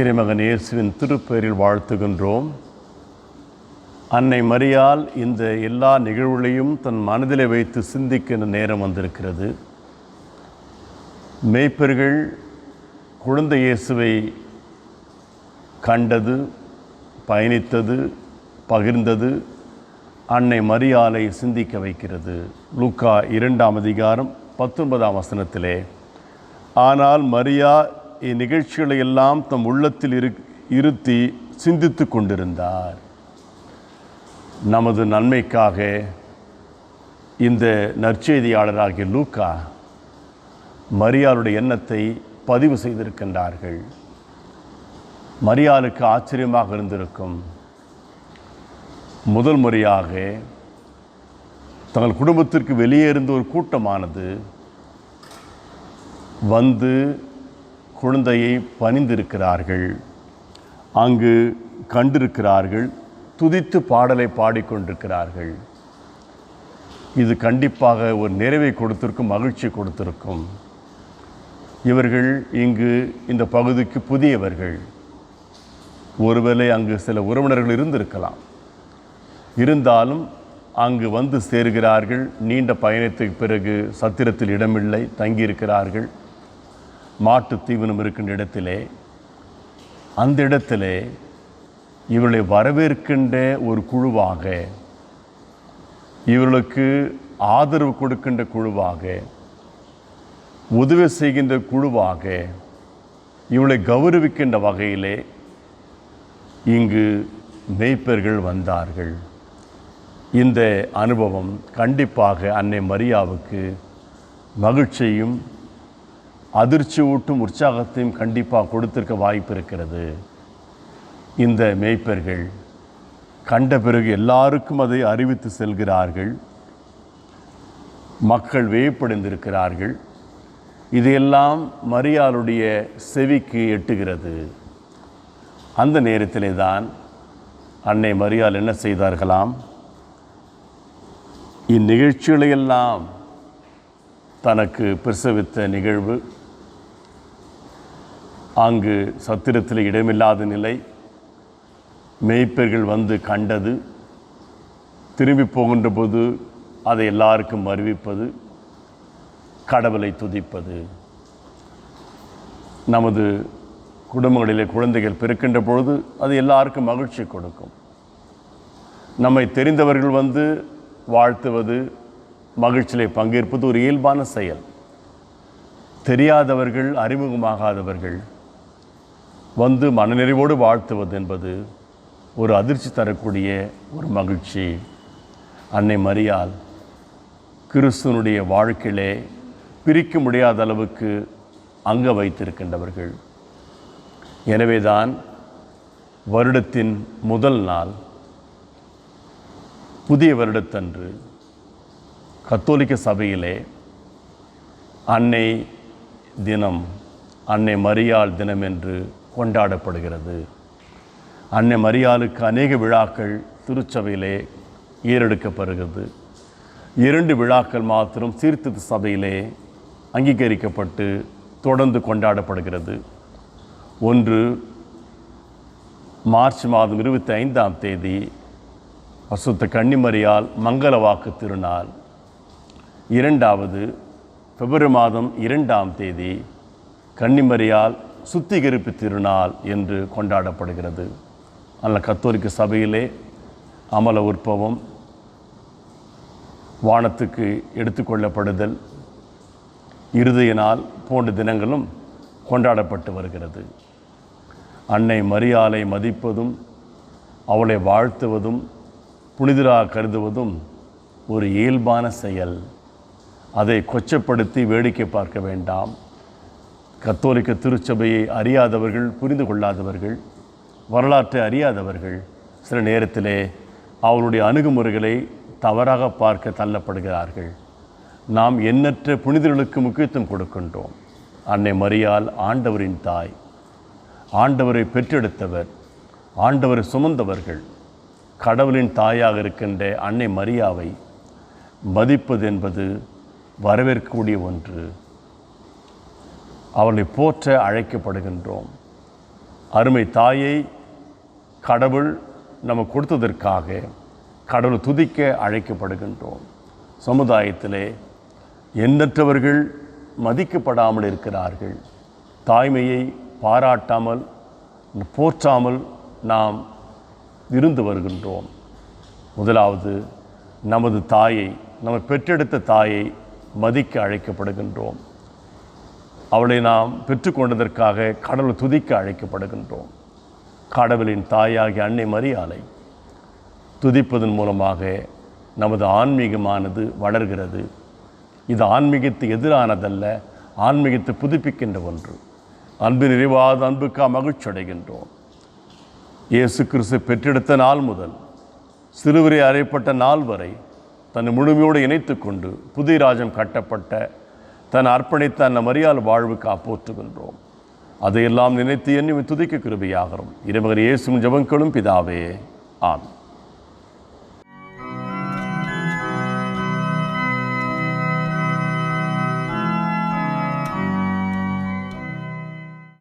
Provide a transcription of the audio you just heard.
இறைமகன் இயேசுவின் திருப்பெயரில் வாழ்த்துகின்றோம். அன்னை மரியால் இந்த எல்லா நிகழ்வுகளையும் தன் மனதிலே வைத்து சிந்திக்கின்ற நேரம் வந்திருக்கிறது. மேய்ப்பர்கள் குழந்தை இயேசுவை கண்டது பயணித்தது பகிர்ந்தது அன்னை மரியாலை சிந்திக்க வைக்கிறது. லூக்கா இரண்டாம் அதிகாரம் பத்தொன்பதாம் வசனத்திலே ஆனால் மரியா இந்நிகழ்ச்சிகளை எல்லாம் தம் உள்ளத்தில் இரு இருத்தி சிந்தித்து கொண்டிருந்தார். நமது நன்மைக்காக இந்த நற்செய்தியாளராகிய லூக்கா மரியாளுடைய எண்ணத்தை பதிவு செய்திருக்கின்றார்கள். மரியாளுக்கு ஆச்சரியமாக இருந்திருக்கும். முதல் முறையாக தங்கள் குடும்பத்திற்கு வெளியே இருந்த ஒரு கூட்டமானது வந்து குழந்தையை பணிந்திருக்கிறார்கள். அங்கு கண்டிருக்கிறார்கள் துதித்து பாடலை பாடிக்கொண்டிருக்கிறார்கள். இது கண்டிப்பாக ஒரு நிறைவை கொடுத்திருக்கும் மகிழ்ச்சி கொடுத்திருக்கும். இவர்கள் இங்கு இந்த பகுதிக்கு புதியவர்கள். ஒருவேளை அங்கு சில உறவினர்கள் இருந்திருக்கலாம். இருந்தாலும் அங்கு வந்து சேர்கிறார்கள் நீண்ட பயணத்துக்கு பிறகு சத்திரத்தில் இடமில்லை தங்கியிருக்கிறார்கள். மாட்டு தீவனம் இருக்கின்ற இடத்திலே அந்த இடத்திலே இவர்களை வரவேற்கின்ற ஒரு குழுவாக இவர்களுக்கு ஆதரவு கொடுக்கின்ற குழுவாக உதவி செய்கின்ற குழுவாக இவளை கௌரவிக்கின்ற வகையிலே இங்கு மெய்ப்பர்கள் வந்தார்கள். இந்த அனுபவம் கண்டிப்பாக அன்னை மரியாவுக்கு மகிழ்ச்சியும் அதிர்ச்சி ஊட்டும் உற்சாகத்தையும் கண்டிப்பாக கொடுத்திருக்க வாய்ப்பு இருக்கிறது. இந்த மேய்ப்பர்கள் கண்ட பிறகு எல்லாருக்கும் அதை அறிவித்து செல்கிறார்கள். மக்கள் வியப்படைந்திருக்கிறார்கள். இதையெல்லாம் மரியாளுடைய செவிக்கு எட்டுகிறது. அந்த நேரத்திலே தான் அன்னை மரியாள் என்ன செய்தார்களாம்? இந்நிகழ்ச்சிகளையெல்லாம் தனக்கு பிரசவித்த நிகழ்வு அங்கு சத்திரத்தில் இடமில்லாத நிலை. மெய்ப்பர்கள் வந்து கண்டது. திரும்பி போகின்ற போது அதை எல்லாருக்கும் அறிவிப்பது. கடவுளை துதிப்பது. நமது குடும்பங்களிலே குழந்தைகள் பிறக்கின்ற பொழுது அது எல்லாருக்கும் மகிழ்ச்சி கொடுக்கும். நம்மை தெரிந்தவர்கள் வந்து வாழ்த்துவது மகிழ்ச்சியிலே பங்கேற்பது ஒரு இயல்பான செயல். தெரியாதவர்கள் அறிமுகமாகாதவர்கள். வந்து மனநிறைவோடு வாழ்த்துவது என்பது ஒரு அதிர்ச்சி தரக்கூடிய ஒரு மகிழ்ச்சி. அன்னை மரியால் கிறிஸ்துவனுடைய வாழ்க்கையிலே பிரிக்க முடியாத அளவுக்கு அங்க வைத்திருக்கின்றவர்கள். எனவேதான் வருடத்தின் முதல் நாள் புதிய வருடத்தன்று கத்தோலிக்க சபையிலே அன்னை தினம் அன்னை மரியாள் தினம் என்று கொண்டாடப்படுகிறது. அன்னை மரியாளுக்கு அநேக விழாக்கள் திருச்சபையிலே ஏறெடுக்கப்படுகிறது. இரண்டு விழாக்கள் மாத்திரம் சீர்திருத்த சபையிலே அங்கீகரிக்கப்பட்டு தொடர்ந்து கொண்டாடப்படுகிறது. ஒன்று மார்ச் மாதம் இருபத்தி ஐந்தாம் தேதி பசுத்த கன்னிமரியால் மங்கள வாக்கு திருநாள். இரண்டாவது பிப்ரவரி மாதம் இரண்டாம் தேதி கன்னிமரியால் சுத்திகரிப்பு திருநாள் என்று கொண்டாடப்படுகிறது. அல்ல கத்தோலிக்க சபையிலே அமல உற்பவம் வானத்துக்கு எடுத்துக்கொள்ளப்படுதல் இருதய நாள் போன்ற தினங்களும் கொண்டாடப்பட்டு வருகிறது. அன்னை மரியாலை மதிப்பதும் அவளை வாழ்த்துவதும் புனிதராக கருதுவதும் ஒரு இயல்பான செயல். அதை கொச்சப்படுத்தி வேடிக்கை பார்க்க வேண்டாம். கத்தோலிக்க திருச்சபையை அறியாதவர்கள் புரிந்து கொள்ளாதவர்கள் வரலாற்றை அறியாதவர்கள் சில நேரத்திலே அவருடைய அணுகுமுறைகளை தவறாக பார்க்க தள்ளப்படுகிறார்கள். நாம் எண்ணற்ற புனிதர்களுக்கு முக்கியத்துவம் கொடுக்கின்றோம். அன்னை மரியால் ஆண்டவரின் தாய் ஆண்டவரை பெற்றெடுத்தவர் ஆண்டவரை சுமந்தவர்கள் கடவுளின் தாயாக இருக்கின்ற அன்னை மரியாவை மதிப்பது என்பது வரவேற்கக்கூடிய ஒன்று. அவர்களை போற்ற அழைக்கப்படுகின்றோம். அருமை தாயை கடவுள் நம்ம கொடுத்ததற்காக கடவுள் துதிக்க அழைக்கப்படுகின்றோம். சமுதாயத்திலே எண்ணற்றவர்கள் மதிக்கப்படாமல் இருக்கிறார்கள். தாய்மையை பாராட்டாமல் போற்றாமல் நாம் இருந்து வருகின்றோம். முதலாவது நமது தாயை நம்ம பெற்றெடுத்த தாயை மதிக்க அழைக்கப்படுகின்றோம். அவளை நாம் பெற்றுக்கொண்டதற்காக கடவுள் துதிக்க அழைக்கப்படுகின்றோம். கடவுளின் தாயாகிய அன்னை மரியாதை துதிப்பதன் மூலமாக நமது ஆன்மீகமானது வளர்கிறது. இது ஆன்மீகத்து எதிரானதல்ல ஆன்மீகத்தை புதுப்பிக்கின்ற ஒன்று. அன்பு நிறைவாத அன்புக்கா மகிழ்ச்சி அடைகின்றோம் இயேசு கிறிஸ்து பெற்றெடுத்த நாள் முதல் சிறுவரை அறையப்பட்ட நாள் வரை தன்னை முழுமையோடு இணைத்து கொண்டு புதிய கட்டப்பட்ட தன் அர்ப்பணித்த அந்த மரியால் வாழ்வுக்கு அப்போற்றுகின்றோம். அதையெல்லாம் நினைத்து எண்ணி துதிக்க கிருபியாகிறோம் இறைமகர் இயேசும் ஜபங்களும் பிதாவே. ஆம்